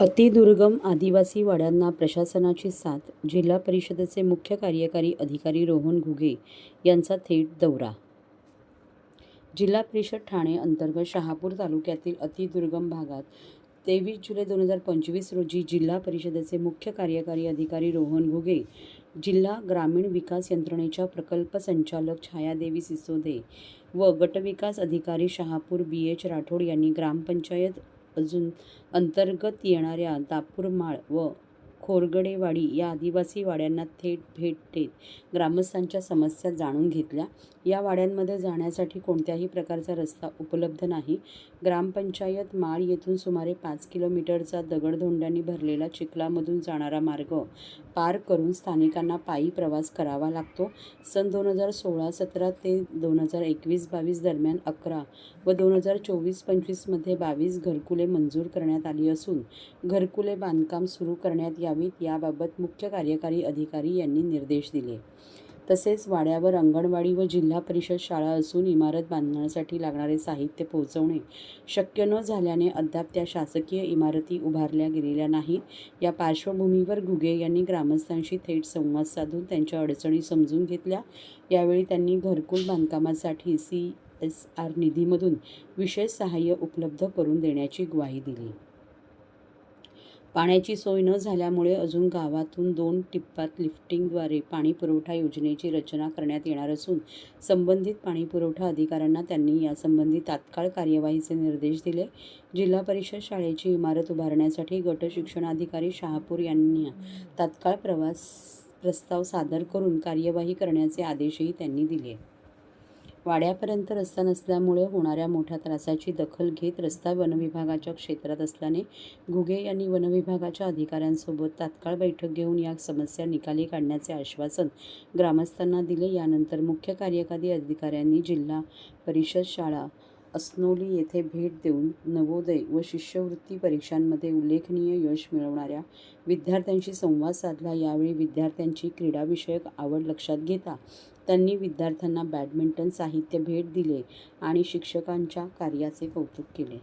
अतिदुर्गम आदिवासी वाड्यांना प्रशासनाची साथ जिल्हा परिषदेचे मुख्य कार्यकारी अधिकारी रोहन घुगे यांचा थेट दौरा. जिल्हा परिषद ठाणे अंतर्गत शहापूर तालुक्यातील अतिदुर्गम भागात तेवीस जुलै दोन हजार पंचवीस रोजी जिल्हा परिषदेचे मुख्य कार्यकारी अधिकारी रोहन घुगे जिल्हा ग्रामीण विकास यंत्रणेच्या प्रकल्प संचालक छायादेवी सिसोदे व गटविकास अधिकारी शहापूर बी एच राठोड यांनी ग्रामपंचायत अजून अंतर्गत येणाऱ्या दापूरमाळ व खोरगडेवाडी या आदिवासी वाड्यांना थेट भेट देत ग्रामस्थांच्या समस्या जाणून घेतल्या. या वाड्यांमध्ये जाण्यासाठी कोणत्याही प्रकारचा रस्ता उपलब्ध नाही. ग्रामपंचायत माळ येथून सुमारे पाच किलोमीटरचा दगडधोंड्यांनी भरलेला चिखलामधून जाणारा मार्ग पार करून स्थानिकांना पायी प्रवास करावा लागतो. सन दोन हजार सोळा सतरा ते दोन हजार एकवीस बावीस दरम्यान अकरा व दोन हजार चोवीस पंचवीसमध्ये बावीस घरकुले मंजूर करण्यात आली असून घरकुले बांधकाम सुरू करण्यात यावे. यावीत याबाबत मुख्य कार्यकारी अधिकारी यांनी निर्देश दिले. तसेच वाड्यावर अंगणवाडी व जिल्हा परिषद शाळा असून इमारत बांधण्यासाठी लागणारे साहित्य पोहोचवणे शक्य न झाल्याने अद्याप त्या शासकीय इमारती उभारल्या गेलेल्या नाहीत. या पार्श्वभूमीवर घुगे यांनी ग्रामस्थांशी थेट संवाद साधून त्यांच्या अडचणी समजून घेतल्या. यावेळी त्यांनी घरकुल बांधकामासाठी सी एस आर निधीमधून विशेष सहाय्य उपलब्ध करून देण्याची ग्वाही दिली. पाण्याची सोय न झाल्यामुळे अजून गावातून दोन टिप्पात लिफ्टिंगद्वारे पाणी पुरवठा योजनेची रचना करण्यात येणार असून संबंधित पाणी पुरवठा अधिकाऱ्यांना त्यांनी यासंबंधी तात्काळ कार्यवाहीचे निर्देश दिले. जिल्हा परिषद शाळेची इमारत उभारण्यासाठी गट शिक्षणाधिकारी शहापूर यांनी तात्काळ प्रवास प्रस्ताव सादर करून कार्यवाही करण्याचे आदेशही त्यांनी दिले. वाड्यापर्यंत रस्ता नसल्यामुळे होणाऱ्या मोठ्या त्रासाची दखल घेत रस्ता वनविभागाच्या क्षेत्रात असल्याने घुगे यांनी वनविभागाच्या अधिकाऱ्यांसोबत तात्काळ बैठक घेऊन या समस्या निकाली काढण्याचे आश्वासन ग्रामस्थांना दिले. यानंतर मुख्य कार्यकारी अधिकाऱ्यांनी जिल्हा परिषद शाळा अस्नोली येथे भेट देऊन नवोदय व शिष्यवृत्ती परीक्षांमध्ये उल्लेखनीय यश मिळवणाऱ्या विद्यार्थ्यांशी संवाद साधला. यावेळी विद्यार्थ्यांची क्रीडाविषयक आवड लक्षात घेता त्यांनी विद्यार्थ्यांना बॅडमिंटन साहित्य भेट दिले आणि शिक्षकांच्या कार्याचे कौतुक केले.